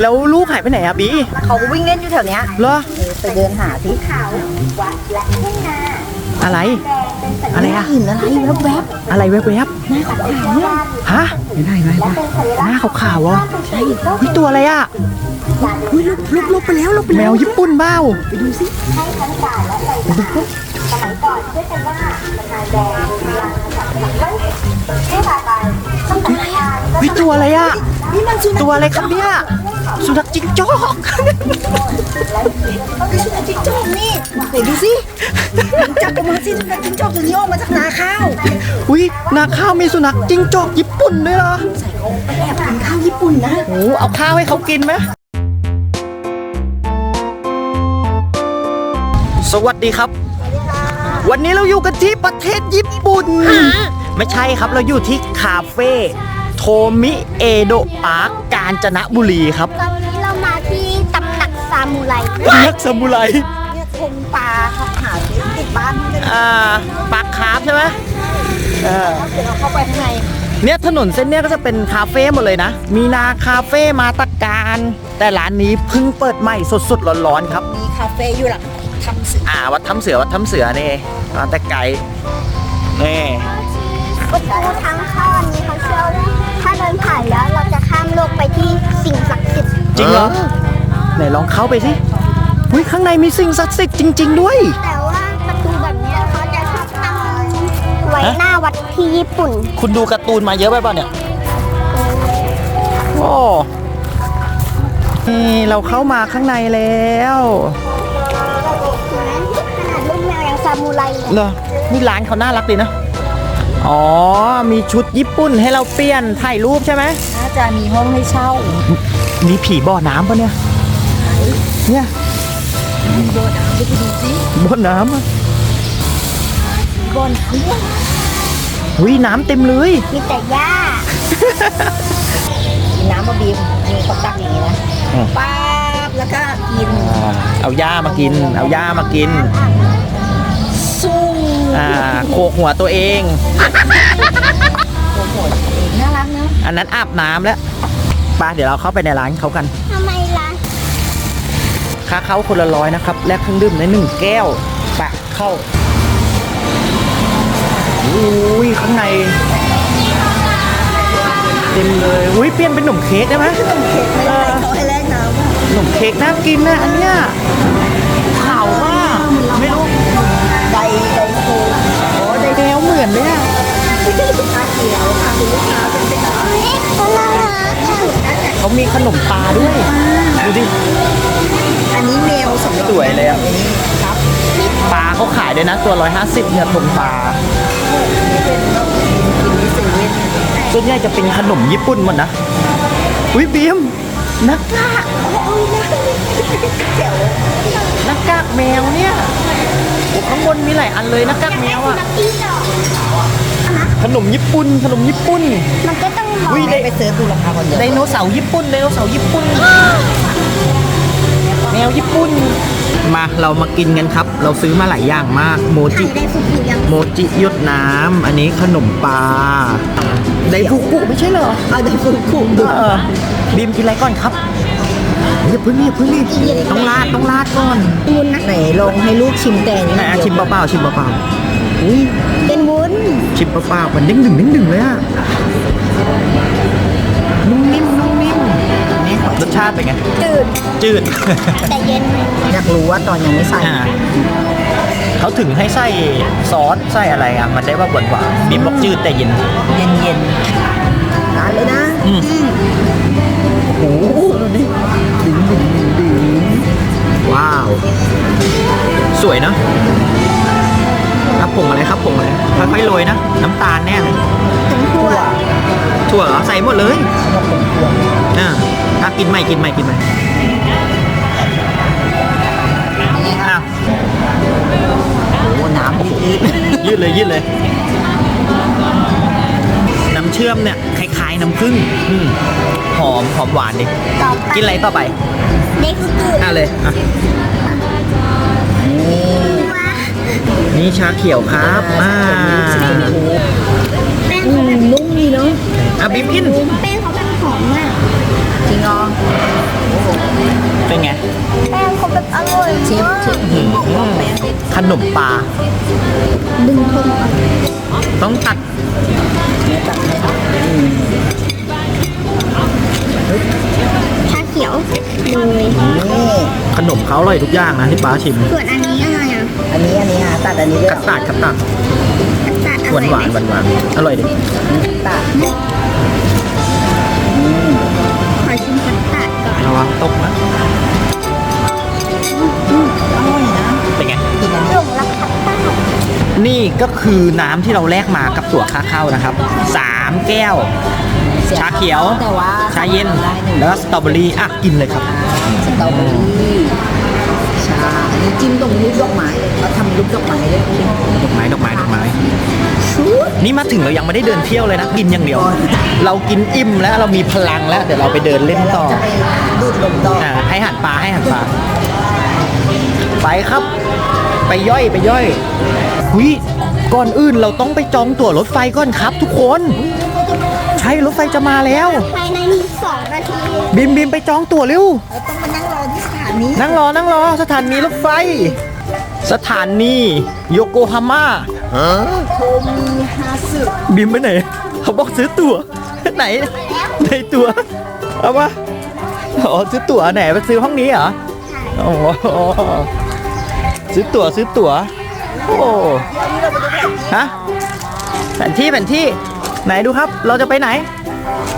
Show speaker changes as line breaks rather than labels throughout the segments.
แล้วลูกหายไปไหนอะบี
เขาก็วิ่งเล่นอยู่แถวเนี้ย
เหรอ
เออไปเดินหาสิ
อะไร อะไรอะ
หินอะไรแวบ
อะไรแวบๆฮะ
ๆไม่ได้ไม่ได้
หน้าขาวๆเหรอใช่เฮ้ยตัวอะไรอะ
อุ้ยลุกลุกลุกไปแล้วลุกไป
แม
แล้ว
วญี่ปุ่นเบ้า
ไปดูสิ
เฮ้ ยตัวอะไรอะ
นี่มันสุนัข
ตัวอะไรครับเนี่ยสุนัขจิ้งจอก
นี่สุนัขจิ้งจอกนี่ไหนดูสิจับออกมาสิสุนัขจิ้งจอกตัวนี้ออกมาจากนาข้าว
อุ้ยนาข้าวมีสุนัขจิ้งจอกญี่ปุ่นด้วยเหรอ
ใส่เขาไปแอบกินข้าวญี่ปุ่นนะ
โอ้เอาข้าวให้เขากินไหมสวัสดีครับ วันนี้เราอยู่กันที่ประเทศญี่ปุ่น ไม่ใช่ครับเราอยู่ที่คาเฟ่ โทมิเอโดะปาร์กกาญจนบุรีครับ
ตอนนี้เรามาที่ตำหนักซามูไร
นักซามูไร
เนี่ยทงปลาเขาหาซื้อติดบ้านให้เลย
อ่าปาร์คคาร์ฟใช่ไหมเออ
เดี๋ยวเราเข้าไปข้างใน
เนี่ยถนนเส้นเนี้ยก็จะเป็นคาเฟ่หมดเลยนะ มีนาคาเฟ่มาตะการ แต่ร้านนี้เพิ่งเปิดใหม่สดๆร้อนๆครับ
มีคาเฟ่อยู่หลังทำสื่อ
อ่าวัดทำเสือวัดทำเสือนี่มาแต่ไกลนี่
ประตูทางเข้าอันนี้ จ
ริงเหรอไหนลองเข้าไปสิอุ้ยข้างในมีสิ่งศักดิ์สิทธิ์จริง ๆ ด้วย
แต่ว่าประตูแบบเนี้ยเขาจะชอบตั้งไว้หน้าวัดที่ญี่ปุ่น
คุณดูการ์ตูนมาเยอะไปเปล่าเนี่ยโอ้นี่เราเข้ามาข้างในแล้ว
เห็นไหมขนาดลูกแมวยังซามูไรเลย
เหรอนี่ร้านเขาน่ารักดีนะ อ๋อ มีชุดญี่ปุ่นให้เราเปลี่ยนถ่ายรูปใช่ไหม
น่า จะมีห้องให้เช่า
มีผีบ่อน้ำปะเนี่ย เนี่ย
มีโบดามไปดูสิ
บ่อน้ำอะ
บนเพื่อน
หุยน้ำเต็มเลย
มีแต่หญ้า
กินน้ำมาบีมมีเขาตักอย่างนี้นะ
อืม
ป๊าบแล้วก็กิน
เอาหญ้ามากิน เอาหญ้ามากิน
สู้
อ่าโขกหัวตัวเอง
โอ้โหน่ารักเน อะ
อันนั้นอาบน้ำแล้วไปเดี๋ยวเราเข้าไปในร้านเขากัน
ทำไมล่ะ
ค่าเข้าคนละร้อยนะครับ แลกเครื่องดื่มในหนึ่งแก้วไปะเข้าอุ้ยข้างใน เต็มเลยอุ้ยเปลี่ยนเป็นขนมเค้กได้ไหม
เค้กไม่ได้เขาให้แลกน้ำอะ
ขนมเค้กน่ากินนะอันเนี้ยขาวมากไม่รู้
ไดไดโคโอ้ได
แนวเหมือนเลยอะ
ชาเขียวค่ะคุณลูกค้าเป็นเเขา
มีขนมปลาด้วย ดูดิ
อันนี้แมวสำหรับ
สวยเลยอะ
นี่ครับ
ปลาเขาขายด้วยนะ ตัว 150 เนี่ยทงปลา
นี่เป็นแบบกินที่เซเว่น
ส่วนใหญ่จะเป็นขนมญี่ปุ่นหมดนะ อุ้ยบีมห นักกากหนักกากแมวเนี่ยโอ้ข้างบนมีหลายอันเลยหนักกากแมวอะ
นักที่ดอก
ขนมญี่ปุ่น ขนมญี่ปุ่น
มันก็ต้องมอง
อุ้ย
ได้ไปเสิร์ชดูราคาก่อนเดี๋ยว
ไดโนเสาร์ญี่ปุ่นไดโนเสาร์ญี่ปุ่น แมวญี่ปุ่น มาเรามากินกันครับ เราซื้อมาหลายอย่างมาก โมจิ
ไข่ได้สุกิยัง
โมจิหยดน้ำ อันนี้ขนมปลาไดฟุกุไม่ใช่เหรอ
เอาไดฟูกุดู
เออบีมกินอะไรก่อนครับอย่าเพิ่งนี่อย่าเพิ่งนี่ต้องราดต้องราดก่อน
วุ้นนะ
ไหนลองให้ลูกชิมแต่อันนี้
ไหนอะชิมเปล่าๆชิมเปล่าๆอุ้ย
เป็นวุ้น
ชิมเปล่าๆมันเด้งดึงเด้งดึงเลยอะ รสชาติเป็นไง
จืด
จืด
แต่เย็น
อยากรู้ว่าตอนยังไม่ใส่
อ่าเขาถึงให้ใส่ซอสใส่อะไรอะ มันได้ว่าหวานหวานๆบีมบอกจืดแต่เย็น
เย็นเย็นๆร้านเลยนะ
อืม โอ้โหดูดิดึงดึงดึงดึงว้าวสวยเนาะครับผงอะไรครับผงอะไรค่อยๆโรยนะ น้ำตาลแน่เลย
ทั้งทั่ว
ถั่วเหรอใส่หมดเลย
เขาบอกเป็นทั่ว
อ่า ถ้ากินใหม่กินใหม่กินใหม่อ้าว
โอ้น้ำยืด
ยืดเลยยืดเลย น้ำเชื่อมเนี่ยคล้ายๆน้ำผึ้งอืมหอมหอมหวานดิ
ต่อไป
กินอะไรต่อไป
เด็กสุกุ
อะเลยอะนี่ชาเขียวครับอ่า
แป้ง
อืมนุ่มดีเนาะ
อะบิ๊มกิน
แป้งเขาแบบหอมมาก
จริงเหรอ
เป็นไง
แป้งเขาแบบอร่อย
เชฟ
มาก
เชฟบอกบอกแป้งเชฟ
ขนมปลา
ดึงทงก่อน
ต้องตัด
เนี่ยตักให้อืม
ชาเขียวเลย
นี่
ขนมเขาอร่อยทุกอย่างนะที่ป้าชิม
ส่วนอันนี้อะไรอะ
อันนี้อันนี้ฮะตัดอันนี้ด้วย
คัสตาร์ดคัสตาร์ด
ตัด
หวานหวานหวานหวานอร่อยดิ
ตัด
วังตกนะ
อร่อยนะ
เป็นไง
กินอัน
ห
นี้
ลงรักคัสตาร์ด
นี่ก็คือน้ำที่เราแลกมากับตั๋วค่าเข้านะครับสามแก้ว ชาเขียว
แต่ว่า
ชาเย็น
ได้หนึ่ง
แล้วก็สตรอเบอรี่อะกินเลยครับ
สตรอเบอรี่ ชาอันนี้จิ้มตรงรูปดอกไม้เลยเขาทำรูปดอกไม้เลย
ดอกไม้ดอกไม้ดอกไม้นี่มาถึงเรายังไม่ได้เดินเที่ยวเลยนะ กินอย่างเดียว เรากินอิ่มแล้วเรามีพลังแล้ว เดี๋ยวเราไปเดินเล่นต่อ
จะไปดูดลมต่อ
อ่าให้หันปลาให้หันปลาไปครับ ไปย่อยไปย่อยหุยก่อนอื่นเราต้องไปจองตั๋วรถไฟก่อนครับ ทุกคน ใช่รถไฟจะมาแล้ว
ภายในสองนาที
บิมบิมไปจองตั๋วเร็ว
เราต้องมานั่งรอ ที่สถานี
นั่งรอนั่งรอสถานีรถไฟ สถานีโยโกฮาม่า
โทมีฮาสึ
บิมไปไหนเขาบอกซื้อตั๋วไหนในตั๋วเอามาอ๋อซื้อตั๋วไหนไปซื้อห้องนี้เหรอโอ้โหซื้อตั๋วซื้อตั๋วโอ้ฮะแผนที่แผนที่ไหนดูครับ เราจะไปไหน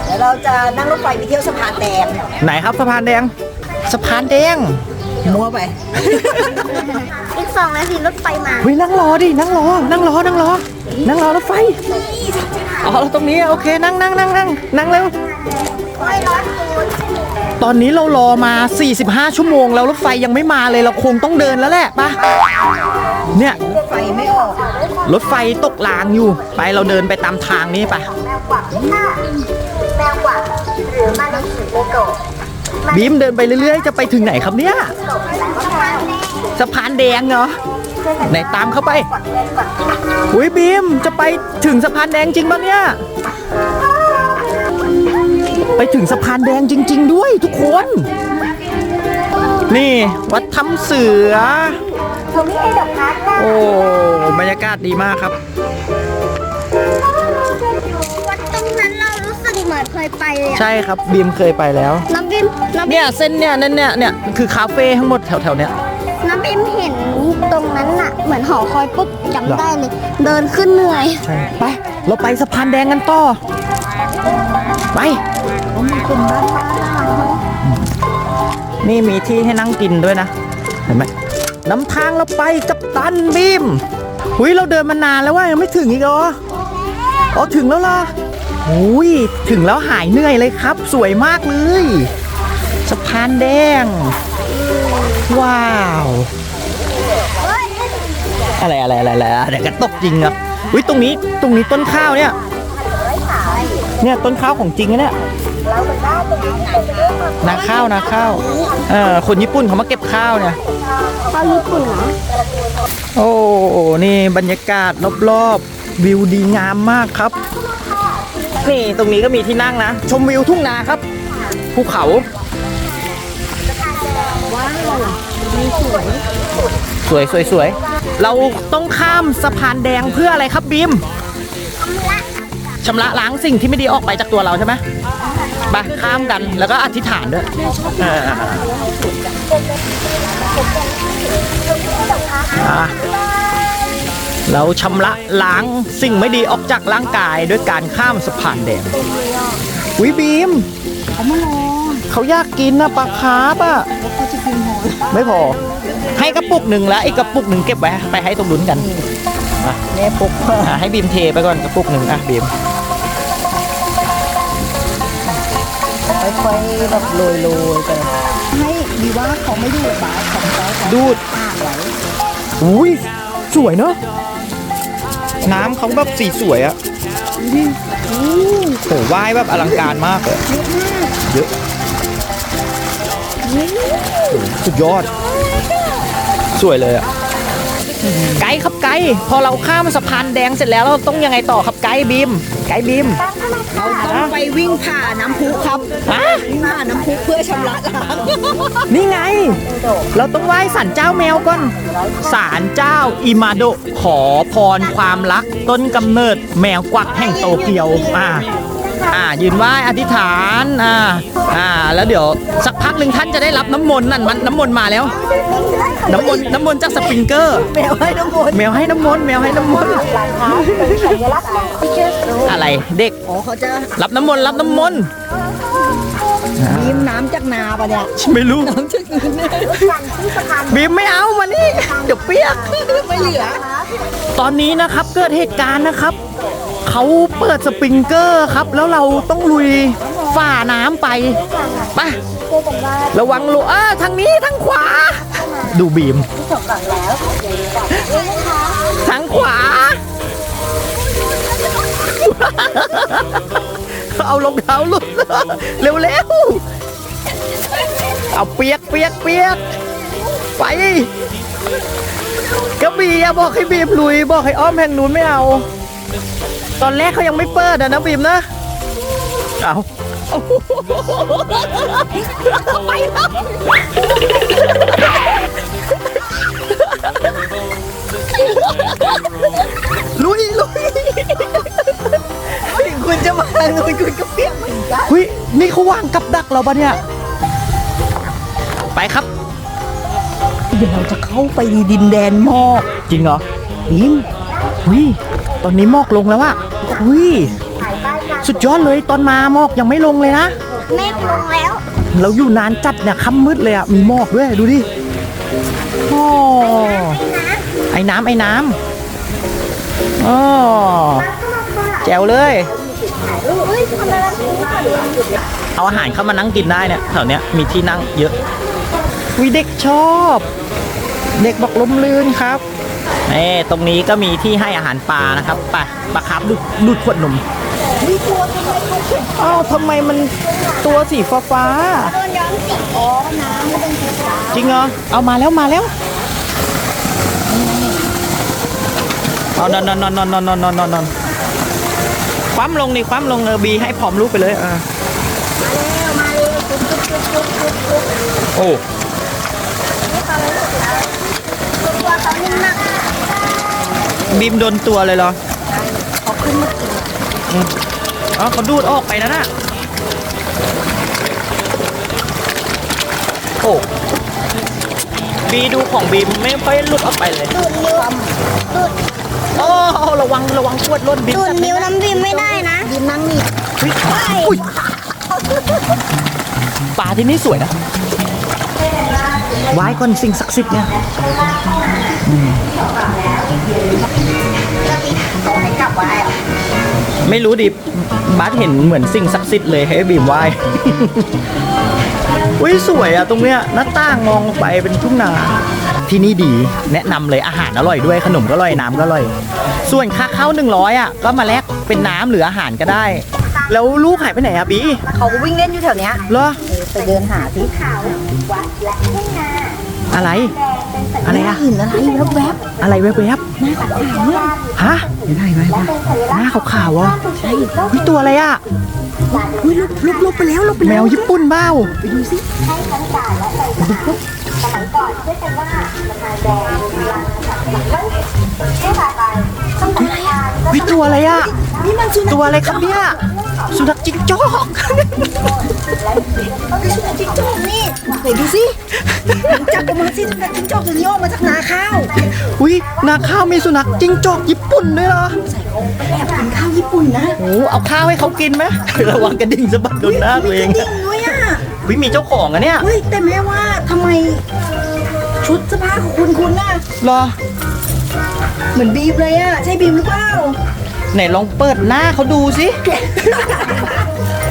เดี๋ยวเราจะนั่งรถไฟไปเที่ยวสะพานแดง
ไหนครับสะพานแดง สะพานแดง
มั่วไป
อีกสองนาทีรถไฟมา
เฮ้ยนั่งรอดิ นั่งรอ นั่งรอ นั่งรอ นั่งรอรถไฟ อ๋อตรงนี้โอเค นั่งนั่งนั่งนั่งนั่งเร็ว
ไม่ร้อนคูณ
ตอนนี้เรารอมา 45 ชั่วโมง แล้วรถไฟยังไม่มาเลยเราคงต้องเดินแล้วแหละปะเนี่ย
รถไฟไม่ออก
รถไฟตกรางอยู่ ไปเราเดินไปตามทางนี้ไป
แมวกวักค่ะแมวกวักหรือมานังสือโลโก้
บีมเดินไปเรื่อยๆ จะไปถึงไหนครับเนี่ยสะพานแดงเหรอไหนตามเข้าไป อุ้ยบีมจะไปถึงสะพานแดงจริงปะเนี่ย ไปถึงสะพานแดงจริง ๆ ด้วยทุกคน นี่วัดถ้ำเสือ
ตรงนี้ให้ดอกพัดนะ
โอ้บรรยากาศดีมากครับ
รู้สึกเหมือนเคยไปเลยอะ
ใช่ครับบีมเคยไปแล้ว
น้ำบิมน้ำบิ
เนี่ย
ม
เส้นเนี่ยนั่นเนี่ยเนี่ยคือคาเฟ่ทั้งหมดแถวๆเนี้ย
น้ำบิมเห็นตรงนั้นน่ะ เหมือนหอคอยปุ๊บ
เหรอ
จำได้เลย เดินขึ้นเหนื่อย
ใช่ไป เราไปสะพานแดงกันต่อ ไป
เป็นบ้านบ้าน
นี่มีที่ให้นั่งกินด้วยนะ เห็นไหมนำทางเราไปกับตันบีมหุยเราเดินมานานแล้วว่ายังไม่ถึงอีกเหรอ อ๋อ ถึงแล้วล่ะ หุยถึงแล้วหายเหนื่อยเลยครับ สวยมากเลยสะพานแดง ว้าว อะไรอะไรอะไรอะไรเดี๋ยวก็ตกจริงอะอุ้ยตรงนี้ตรงนี้ต้นข้าวเนี่ยเนี่ยต้นข้าวของจริงนะเนี่ยนาข้าวนาข้าวเออคนญี่ปุ่นเขามาเก็บข้าวเนี่ย
เขาญี่ปุ่นเหรอ
โอ้นี่บรรยากาศรอบๆวิวดีงามมากครับ นี่ตรงนี้ก็มีที่นั่งนะ ชมวิวทุ่งนาครับ ภูเขาสวยสวยสวยเราต้องข้ามสะพานแดงเพื่ออะไรครับบีมชำระล้างสิ่งที่ไม่ดีออกไปจากตัวเราใช่ไหมไปข้ามกันแล้วก็อธิษฐานด้วยเอออะ เราชำระล้างสิ่งไม่ดีออกจากร่างกายด้วยการข้ามสะพานแดงวิบีม
เขามารอ
เขาอยากกินนะปลาคาร์ฟอะ
แล้วเขาจะกินหอย
ไม่พอ ให้กระปุกหนึ่งแล้วไอ้กระปุกหนึ่งเก็บไว้ไปให้ตรงลุ้นกัน
เนี่ยปุ๊ก
อะให้บีมเทไปก่อนกระปุกหนึ่งอะบีม
ค่อยๆแบบโรยๆไปให้ดีว่าเขาไม่ดูดบาสของเขาเขา
ดูด
ปากไว้
อุ้ย สวยเนอะน้ำเขาแบบสีสวยอะโหว่ายแบบอลังการมากเลยเยอะโหสุดยอด สวยเลยอะ ไกด์ครับไกด์พอเราข้ามสะพานแดงเสร็จแล้วเราต้องยังไงต่อครับไกด์บีมไกด์บีม
เราต้องไปวิ่งผ่าน้ำพุครับ
ฮะ
วิ่งผ่าน้ำพุเพื่อชำระล้าง
นี่ไง เราต้องไหว้ศาลเจ้าแมวก่อนศาลเจ้าอิมาโดะขอพรความรักต้นกำเนิดแมวกวักแห่งโตเกียวอ่า อ่ายืนไหว้อธิษฐานอ่าอ่าแล้วเดี๋ยวสักพักหนึ่งท่านจะได้รับน้ำมนต์นั่นมันน้ำมนต์มาแล้ว น้ำมนต์น้ำมนต์จากสปริงเกอร์
แมวให้น้ำมนต์
แมวให้น้ำมนต์แมวให้น้ำมนต์อะไรเด็ก
อ๋อเขาจะ
รับน้ำมนต์รับน้ำมนต์
ยิ้มน้ำจากนาปะเนี่ย
ไม่รู้
น้ำจากนาเนี่ย
บีมไม่เอามานี่เดี๋ยวเปียก
ไม่เหลือ
ตอนนี้นะครับเกิดเหตุการณ์นะครับ เขาเปิดสปริงเกอร์ครับ แล้วเราต้องลุยฝ่าน้ำไปไประวังลูกเออทางนี้ทางขวา ดูบีม ทางขวา เอารองเท้าหลุดเร็วเร็วๆเอาเปียกเปียกเปียกไปกระบี่บอกให้บีมลุย บอกให้อ้อมแห่งนู้นไม่เอา ตอนแรกเขายังไม่เปิดอะนะบีมนะ เอาไปแล้วลุยลุย
ถึงคุณจะมาทางนู้นคุณก็เปียกเหมือนกัน
เฮ้ยนี่เขาวางกับดักเราปะเนี่ย ไปครับ
เดี๋ยวเราจะเข้าไปในดินแดนหมอก
จริงเหรอ
บิง
หุยตอนนี้หมอกลงแล้วอะ หุยสุดยอดเลยตอนมาหมอกยังไม่ลงเลยนะ
เมฆลงแล้ว
เราอยู่นานจัดเนี่ยค่ำมืดเลยอะมีหมอกด้วยดูดิโอ้ไอ้น้ำไอ้น้ำอ๋อแจ๋วเลย
อุ้ยทำไมมันถึง
เอาอาหารเข้ามานั่งกินได้เนี่ยแถวเนี้ยมีที่นั่งเยอะวิเด็กชอบ เด็กบอกลมลื่นครับ นี่ตรงนี้ก็มีที่ให้อาหารปลานะครับไปปลาครับดูดดูดขวดนม
มีตัวทำไมเขาเขียน
อ้าวทำไมมันตัวสีฟ้าฟ้า
โดนย้อมสีอ๋อน้ำมันเป็นสีฟ้า
ๆจริงเหรอเอามาแล้วมาแล้วเอานอนนอนนอนนอนนอนนอนนอนนอนคว่ำลงนี่คว่ำลงเออบีให้ผอมลูกไปเลยอ่า
มาเร็วมาเร็วจุ๊บจุ๊บจุ๊บจุ๊บจุ๊บจุ๊บ
โอ้
ตัวเขานิ่มมาก
บีมโดนตัวเลยเหรอเขาขึ้นมากินอ๋อเขาดูดออกไปนะน่ะโอ้บีดูของบีมไม่ค่อยหลุดออกไปเลย
ดูดนิ้วดูด
โอ้ระวังระวังขวดล้นบีม
ดูด
จับ
นิ้วน้ำบิมไม่ได้นะ
บินนั่งนี่
เฮ้ยอุ้ยป่าที่นี่สวยนะไหว้ก่อนสิ่งศักดิ์สิทธิ์เนี่ย
ให้กลับไว้อะ
ไม่รู้ดิบาสเห็นเหมือนสิ่งศักดิ์สิทธิ์เลยให้บีมไหว้ อุ้ยสวยอะตรงเนี้ยหน้าต่างมองไปเป็นทุ่งนา ที่นี่ดีแนะนำเลยอาหารอร่อยด้วยขนมก็อร่อยน้ำก็อร่อย ส่วนค่าเข้า100อะก็มาแลกเป็นน้ำหรืออาหารก็ได้ แล้วลูกหายไปไหนอะบี
เขาก็วิ่งเล่นอยู่แถวเนี้ย
เหรอ
เออไปเดินหาที่
อะไร อะไรอะ
หินอะไรแวบๆ
อะไรแวบๆ
หน้าขาวเนี่ย
ฮะ
ไม่ได้ไหม
หน้าขาวขาวอะใช่วิตัวอะไรอะ
อุ้ยลบลบลบไปแล้วลบไป
แล้ว
แมว
ญี่ปุ่นเบ้า
ไปดูสิ
ให้ทั้งการและใจ
สะอาด
สมัยก่อน
เรียกกันว่าสะพานแดงสะพา
นสัตว์ไม่ผ่านไปสะพานวิตัวอะไรอะ
ตัวอะไรครับเนี่ย สุนัขจิ้งจอก
คือสุนัขจิ้งจอกนี่ไหนดูสิจับออกมาสิสุนัขจิ้งจอกตัวนี้ออกมาจากนาข้าว
อุ้ยนาข้าวมีสุนัขจิ้งจอกญี่ปุ่นด้วยเหรอ
ใส่เขาแอบกินข้าวญี่ปุ่นนะ
โอ้เอาข้าวให้เขากินไหมระวังกระดิ่งสะบัดโดนหน้าตัวเอง
จริงด้วยอะ
วิมีเจ้าของอะเนี่ย
เฮ้ยแต่แม่ว่าทำไม ชุดเสื้อผ้าของคุณคุณน่ะ
เหรอ
เหมือนบีมเลยอะใช่บีมหรือเปล่า
ไหนลองเปิดหน้าเขาดูสิ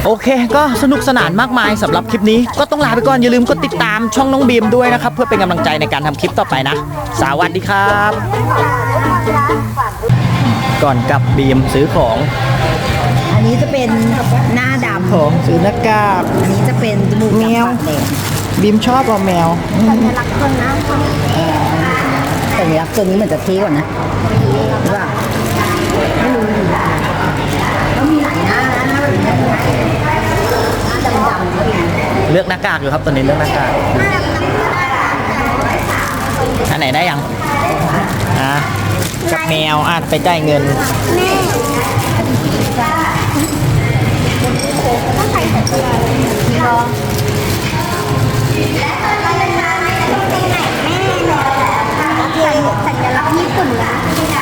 โอเค ก็สนุกสนานมากมายสำหรับคลิปนี้ ก็ต้องลาไปก่อน อย่าลืมกดติดตามช่องน้องบีมด้วยนะครับ เพื่อเป็นกำลังใจในการทำคลิปต่อไปนะ สวัสดีครับ ก่อนกลับบีมซื้อของ
อันนี้จะเป็นหน้าดำ
ของซื้อหน้ากาก
อันนี้จะเป็นจมูก
แมว
ดำปากแดง
บีมชอบเอาแมว
สัญลักษณ์คนนะ
แต่ยีราฟตัวนี้เหมือนจะเท่กว่านะหรือเปล่าไม่รู้ดิแล้วมีหลายหน้านะหน้าแบบนี้หน้าดำๆก็มี
เลื อกหน้ากากอยู่ครับตอนนี้เลือกหน้ากากอันไหนได้ยังอะกับแมวอะไปจ่ายเงิน
แม่